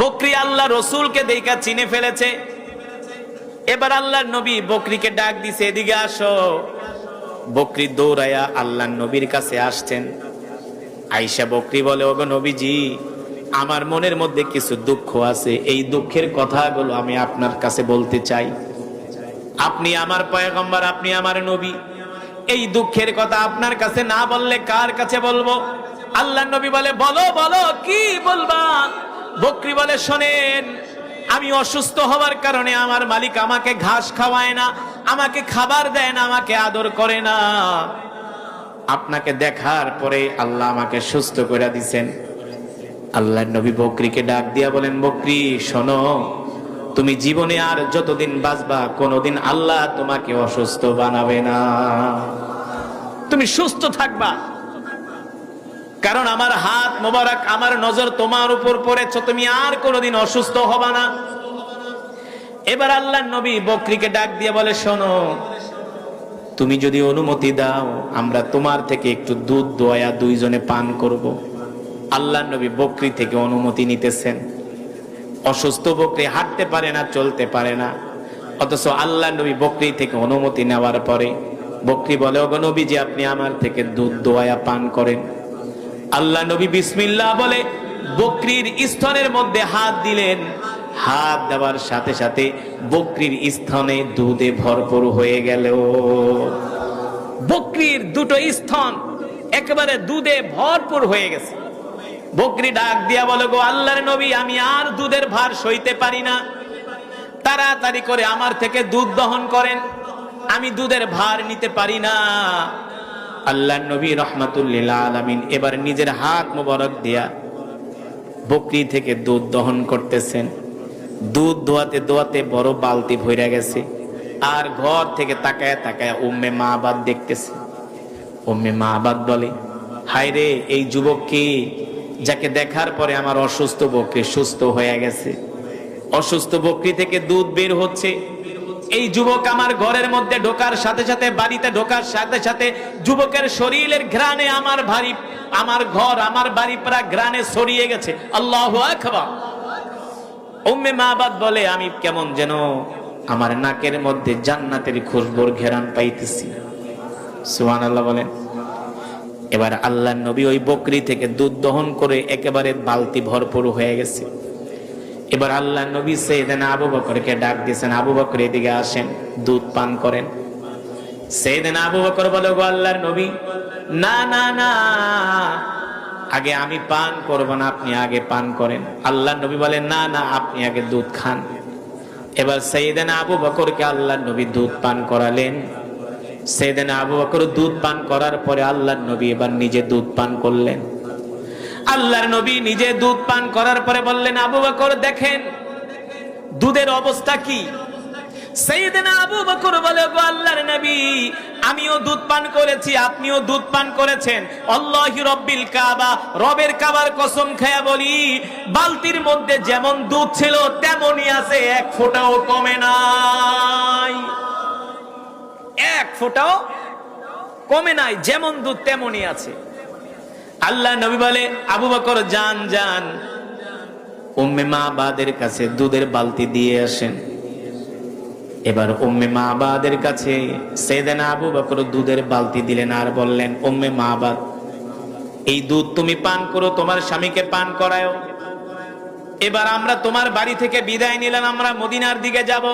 বকরি আল্লাহ রসুলকে দেখা চিনে ফেলেছে। এবার আল্লাহর নবী বকরিকে ডাক দিছে, এদিকে আসো। বকরি দৌড়ায়া আল্লাহর নবীর কাছে আসছেন। আইসা বকরি বলে, ওগো নবীজি, আমার মনের মধ্যে কিছু দুঃখ আছে। এই দুঃখের কথাগুলো আমি আপনার কাছে বলতে চাই। আপনি আমার পয়গম্বর, আপনি আমার নবী। এই দুঃখের কথা আপনার কাছে না বললে কার কাছে বলব? আল্লাহ নবী বলে, বলো বলো, কি বলবা? বকরি বলে শোনেন, আমি অসুস্থ হওয়ার কারণে আমার মালিক আমাকে ঘাস খাওয়ায় না, আমাকে খাবার দেয় না, আমাকে আদর করে না। আপনাকে দেখার পরে আল্লাহ আমাকে সুস্থ করে দিছেন। আল্লাহ নবী বকরিকে ডাক দিয়া বলেন, বকরি, শোনো, তুমি জীবনে আর যতদিন বাঁচবা, কোনোদিন আল্লাহ তোমাকে অসুস্থ বানাবে না। তুমি সুস্থ থাকবা। কারণ আমার হাত মোবারক, আমার নজর তোমার উপর পড়েছ, তুমি আর কোনোদিন অসুস্থ হবা না। এবার আল্লাহ নবী বকরিকে ডাক দিয়ে বলে, শোনো, তুমি যদি অনুমতি দাও, আমরা তোমার থেকে একটু দুধ, দোয়া, দুইজনে পান করব। আল্লাহ নবী বকরি থেকে অনুমতি নিতেছেন। অসুস্থ বকরি হাঁটতে পারে না, চলতে পারে না। অথচ আল্লাহ নবী বকরি থেকে অনুমতি নেওয়ার পরে বকরি বলে, ওগো নবী যে আপনি আমার থেকে দুধ, দোয়া, পান করেন। আল্লাহ নবী বিসমিল্লাহ বলে, বকরির স্তনের মধ্যে হাত দিলেন। হাত দেওয়ার সাথে সাথে বকরির স্তনে দুধে ভরপুর হয়ে গেল। বকরির দুটো স্থান একেবারে দুধে ভরপুর হয়ে গেছে। বকরি ডাক দিয়া বলে, গো আল্লাহর নবী, আমি আর দুধের ভার সইতে পারি না। তাড়াতাড়ি করে আমার থেকে দুধ দহন করেন। আমি দুধের ভার নিতে পারি না। আল্লাহ নবী রহমাতুল্লিল আলমিন এবার নিজের হাত মোবারক দিয়া বকরি থেকে দুধ দহন করতেছেন। দুধ দোয়াতে দোয়াতে বড় বালতি ভইরা গেছে। আর ঘর থেকে তাকায় তাকায় উম্মে মা আবাদ দেখতেছে। উম্মে মা আবাদ বলে, হায় রে, এই যুবককে যাকে দেখার পরে আমার অসুস্থ বকরি সুস্থ হয়ে গেছে। অসুস্থ বকরি থেকে দুধ বের হচ্ছে। এই যুবক আমার ঘরের মধ্যে ঢোকার সাথে সাথে, বাড়িতে ঢোকার সাথে সাথে, যুবকের শরীরের ঘ্রাণে আমার ভারী, আমার ঘর, আমার বাড়ি প্রায় ঘ্রাণে ছড়িয়ে গেছে। আল্লাহ আকবার। উম্মে মাবাদ বলে, আমি কেমন যেন আমার নাকের মধ্যে জান্নাতের খুশবোর ঘেরান পাইতেছি। সুহান আল্লাহ বলেন এবার আল্লাহ নবী ওই বকরি থেকে দুধ দহন করে একেবারে বালতি ভরপুর হয়ে গেছে। এবার আল্লাহ নবী সেইদিন আবু বকরকে ডাক দিয়েছেন, আবু বকর, এদিকে আসেন, দুধ পান করেন। সেইদিন আবু বকর বলে গো আল্লাহর নবী, না না না, আগে আমি পান করব না, আপনি আগে পান করেন। আল্লাহ নবী বলেন না না, আপনি আগে দুধ খান। এবার সেইদিন আবু বকরকে আল্লাহ নবী দুধ পান করালেন। সেদিন আবু বকর দুধ পান করার পরে আল্লাহর নবী এবার নিজে দুধ পান করলেন। আল্লাহর নবী নিজে দুধ পান করার পরে বললেন, আবু বকর, দেখেন, দুধের অবস্থা কি? আমিও দুধ পান করেছি, আপনিও দুধ পান করেছেন। রবের কাবার কসম খেয়া বলি, বালতির মধ্যে যেমন দুধ ছিল, তেমনই আছে, এক ফোঁটাও কমে নাই। এক ফোঁটাও কমে নাই, যেমন দুধ তেমনই আছে। আল্লাহ নবী বলে, আবু বকর, যান যান। উম্মে মা বাদের কাছে দুধের বালতি দিয়ে আসেন। এবার উম্মে মা বাদের কাছে সেদেন আবু বকর দুধের বালতি দিলেন আর বললেন, উম্মে মা বাদ এই দুধ তুমি পান করো, তোমার স্বামীকে পান করায়ও। এবার আমরা তোমার বাড়ি থেকে বিদায় নিলাম, আমরা মদিনার দিকে যাব।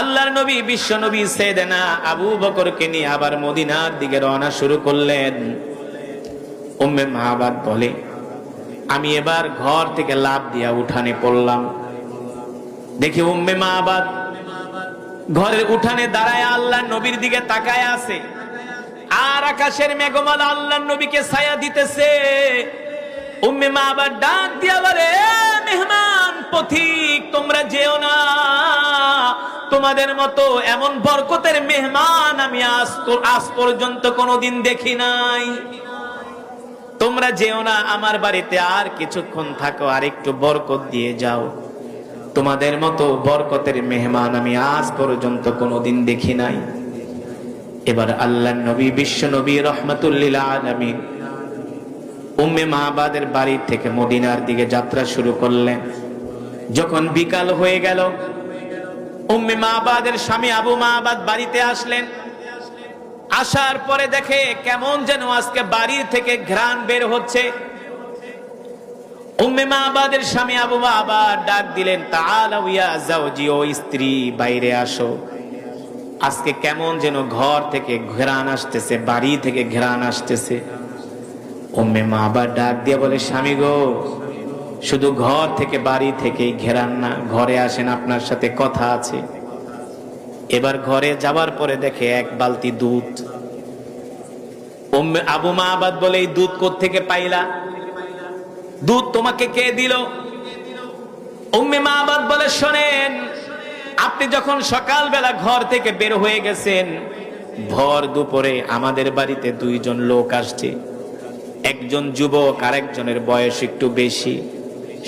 আল্লাহর নবী, বিশ্ব নবী সেদেনা আবু বকরকে নিয়ে আবার মদিনার দিকে রওনা শুরু করলেন। উম্মে মাহাবাদ বলে, আমি এবার ঘর থেকে লাভ দিয়া উঠানে পড়লাম। দেখি উম্মে মাহাবাদ, ঘরের উঠানে দাঁড়ায় আল্লাহ নবীর দিকে তাকায় আছে। আর আকাশের মেঘমালা আল্লাহ নবীকে ছায়া দিতেছে। উম্মে মা আবার ডাক দিয়া বলে মেহমান পথিক, তোমরা যেও না। তোমাদের মতো এমন বরকতের মেহমান আমি আজ পর্যন্ত কোনোদিন দেখি নাই। তোমরা যেও না, আমার বাড়িতে আর কিছুক্ষণ থাকো, আর একটু বরকত দিয়ে যাও। তোমাদের মতো বরকতের মেহমান আমি আজ পর্যন্ত কোনোদিন দেখি নাই। এবার আল্লাহ নবী, বিশ্ব নবী, রহমতুল্লিল উম্মে বাড়ি থেকে মদিনার দিকে যাত্রা শুরু করলেন। যখন বিকাল হয়ে গেল, উম্মে মাহবাদের স্বামী আবু মাহবাদ বাড়িতে আসলেন। আসার পরে দেখে কেমন যেন আজকে বাড়ির থেকে ঘ্রাণ বের হচ্ছে। উম্মে মাহবাদের স্বামী আবু মাহবাদ ডাক দিলেন ইয়া জাওজি ও স্ত্রী, বাইরে আসো। আজকে কেমন যেন ঘর থেকে ঘেরান আসতেছে, বাড়ি থেকে ঘেরান আসতেছে। উম্মে আবার ডাক দিয়ে বলে, স্বামী গো, শুধু ঘর থেকে, বাড়ি থেকেই ঘেরান না, ঘরে আসেন, আপনার সাথে কথা আছে। এবার ঘরে যাবার পরে দেখে এক বালতি দুধ। আবু মা আবাদ বলে, এই দুধ থেকে পাইলা? দুধ তোমাকে কে দিল? উম্মে মা আবাদ বলে, শোনেন, আপনি যখন সকালবেলা ঘর থেকে বের হয়ে গেছেন, ভর দুপুরে আমাদের বাড়িতে দুইজন লোক আসছে। একজন যুবক আর একজনের বয়স একটু বেশি।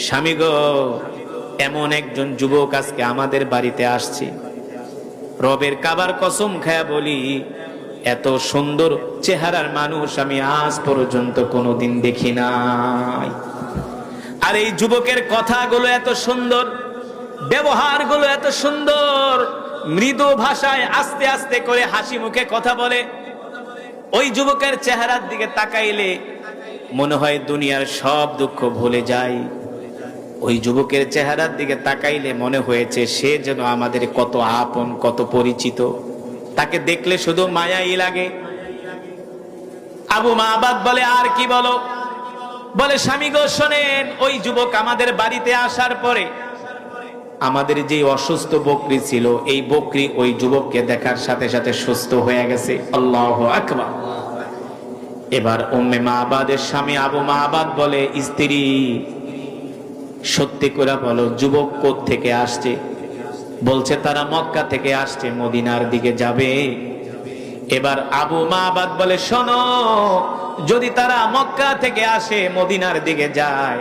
স্বামী গো, এমন একজন যুবক আজকে আমাদের বাড়িতে আসছে। রবের কাবার কসম খায়া বলি, এত সুন্দর চেহারার মানুষ আমি আজ পর্যন্ত কোনোদিন দেখি নাই। আর এই যুবকের কথাগুলো এত সুন্দর, ব্যবহারগুলো এত সুন্দর, মৃদু ভাষায় আস্তে আস্তে করে হাসি মুখে কথা বলে, ওই যুবকের চেহারার দিকে তাকাইলে মনে হয় দুনিয়ার সব দুঃখ ভুলে যায়। ওই যুবকের চেহারার দিকে তাকাইলে মনে হয়েছে সে যেন আমাদের কত আপন, কত পরিচিত। তাকে দেখলে শুধু মায়াই লাগে। আবু মাহবাদ বলে, আর কি বলো? বলে, স্বামী গো, শোনেন, ওই যুবক আমাদের বাড়িতে আসার পরে আমাদের যে অসুস্থ বকরি ছিল, এই বকরি ওই যুবককে দেখার সাথে সাথে সুস্থ হয়ে গেছে। আল্লাহ আকবার। এবার উম্মে মাহবাদের স্বামী আবু মাহবাদ বলে, স্ত্রী সত্যি করে বলো, যুবক কোথ থেকে আসছে? বলছে, তারা মক্কা থেকে আসছে, মদিনার দিকে যাবে। এবার আবু মাহবাদ বলে, শোনো, যদি তারা মক্কা থেকে আসে, মদিনার দিকে যায়,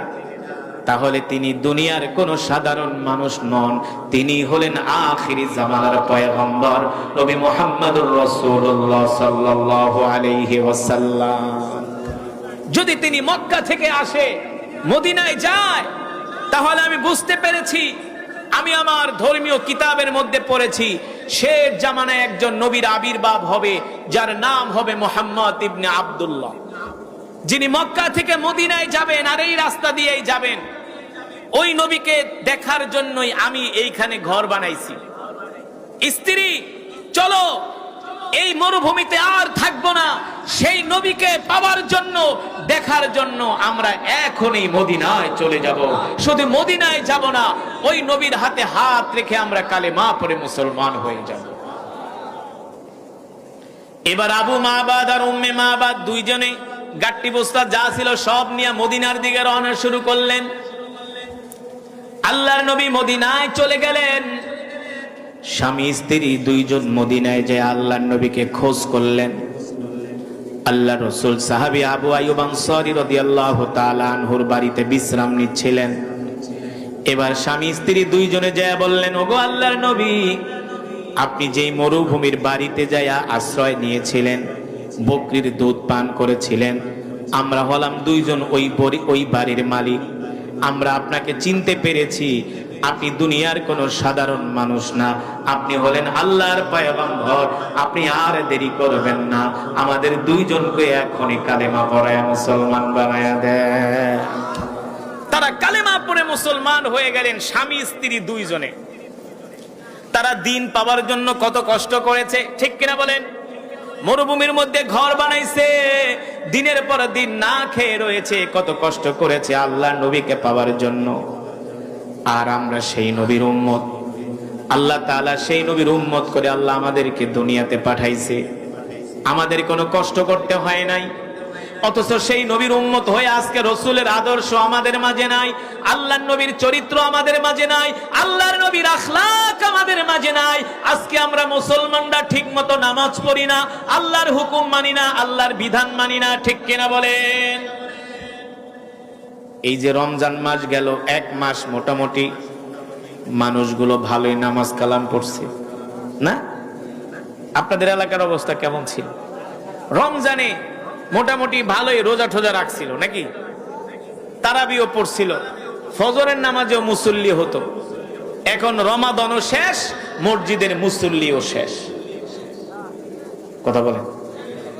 তাহলে তিনি দুনিয়ার কোন সাধারণ মানুষ নন। তিনি হলেন আখিরি জামানার পয়গম্বর, নবী মুহাম্মদুর রাসূলুল্লাহ সাল্লাল্লাহু আলাইহি ওয়াসাল্লাম। যদি তিনি মক্কা থেকে আসে, মদিনায় যায় তাহলে আমি বুঝতে পেরেছি, আমি আমার ধর্মীয় কিতাবের মধ্যে পড়েছি, শেষ জামানায় একজন নবীর আবির্ভাব হবে, যার নাম হবে মোহাম্মদ ইবনে আব্দুল্লাহ। যিনি মক্কা থেকে মদিনায় যাবেন আর এই রাস্তা দিয়েই যাবেন। ওই নবীকে দেখার জন্যই আমি এইখানে ঘর বানাইছি। স্ত্রী, চলো এই মরুভূমিতে আর থাকব না। সেই নবীকে পাওয়ার জন্য, দেখার জন্য আমরা এখনই মদিনায় চলে যাব। শুধু মদিনায় যাব না, ওই নবীর হাতে হাত রেখে আমরা কালে মা পরে মুসলমান হয়ে যাব। এবার আবু মাহবাদ আর উম্মে মাহবাদ দুইজনে গাট্টি বস্তা যা ছিল সব নিয়ে মদিনার দিকে রওনা শুরু করলেন। আল্লাহর নবী মদিনায় চলে গেলেন। স্বামী, স্ত্রী দুইজন মদিনায় যে আল্লাহর নবীকে খোঁজ করলেন। আল্লাহ রসুল সাহাবি আবু আয়ুব আনসারী রাদিয়াল্লাহু তাআলা আনহুর বাড়িতে বিশ্রাম নিচ্ছিলেন। এবার স্বামী, স্ত্রী দুইজনে যায় বললেন, ওগো আল্লাহর নবী, আপনি যেই মরুভূমির বাড়িতে যায়া আশ্রয় নিয়েছিলেন, বকরির দুধ পান করেছিলেন, আমরা হলাম দুইজন ওই ওই বাড়ির মালিক। আমরা আপনাকে চিনতে পেরেছি আপনি দুনিয়ার কোনো সাধারণ মানুষ না। আপনি হলেন আল্লাহর পয়গম্বর। আপনি আর দেরি করবেন না। আমাদের দুইজনকে এখনই কালেমা পড়ায় মুসলমান বানায়া তারা কালেমা পড়ে মুসলমান হয়ে গেলেন স্বামী, স্ত্রী দুইজনে। তারা দিন পাওয়ার জন্য কত কষ্ট করেছে, ঠিক কিনা বলেন? মরুভূমির মধ্যে ঘর বানাইছে, দিনের পর দিন না খেয়ে রয়েছে, কত কষ্ট করেছে আল্লাহ নবীকে পাওয়ার জন্য। আর আমরা সেই নবীর উম্মত। আল্লাহ তাআলা সেই নবীর উম্মত করে আল্লাহ আমাদেরকে দুনিয়াতে পাঠাইছে। আমাদের কোনো কষ্ট করতে হয় নাই। অথচ সেই নবীর উম্মত হয়ে আজকে রসুলের আদর্শ আমাদের মাঝে নাই, আল্লাহর নবীর চরিত্র আমাদের মাঝে নাই, আল্লাহর নবীর আখলাক আমাদের মাঝে নাই। আজকে আমরা মুসলমানরা ঠিক মতো নামাজ পড়ি না, আল্লাহর হুকুম মানি না, আল্লাহর বিধান মানি না, ঠিক কিনা বলেন? এই যে রমজান মাস গেল, এক মাস মোটামুটি মানুষগুলো ভালোই নামাজ কালাম পড়ছে। না? আপনাদের এলাকার অবস্থা কেমন ছিল? রমজানে মোটামুটি ভালোই রোজা ঠোজা রাখছিল, নাকি? তারাবিও পড়ছিল। ফজরের নামাজেও মুসল্লি হতো। এখন রমাদনও শেষ, মসজিদের মুসল্লিও শেষ। কথা বলেন।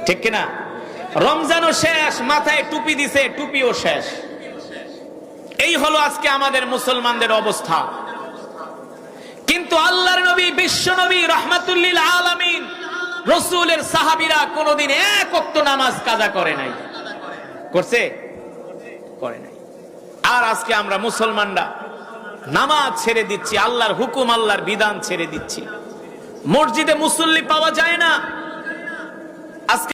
ঠিক কিনা? রমজানও শেষ, মাথায় টুপি দিছে, টুপিও শেষ। এই হলো আজকে আমাদের মুসলমানদের অবস্থা। কিন্তু আল্লাহর নবী, বিশ্ব নবী, রহমাতুল্লিল আলামিন, রসুলের সাহাবিরা কোনোদিন এক অক্ত নামাজ কাজা করে নাই। করছে? করে নাই। আর আজকে আমরা মুসলমানরা নামাজ ছেড়ে দিচ্ছি, আল্লাহর হুকুম, আল্লাহর বিধান ছেড়ে দিচ্ছি। মসজিদে মুসল্লি পাওয়া যায় না। আজকে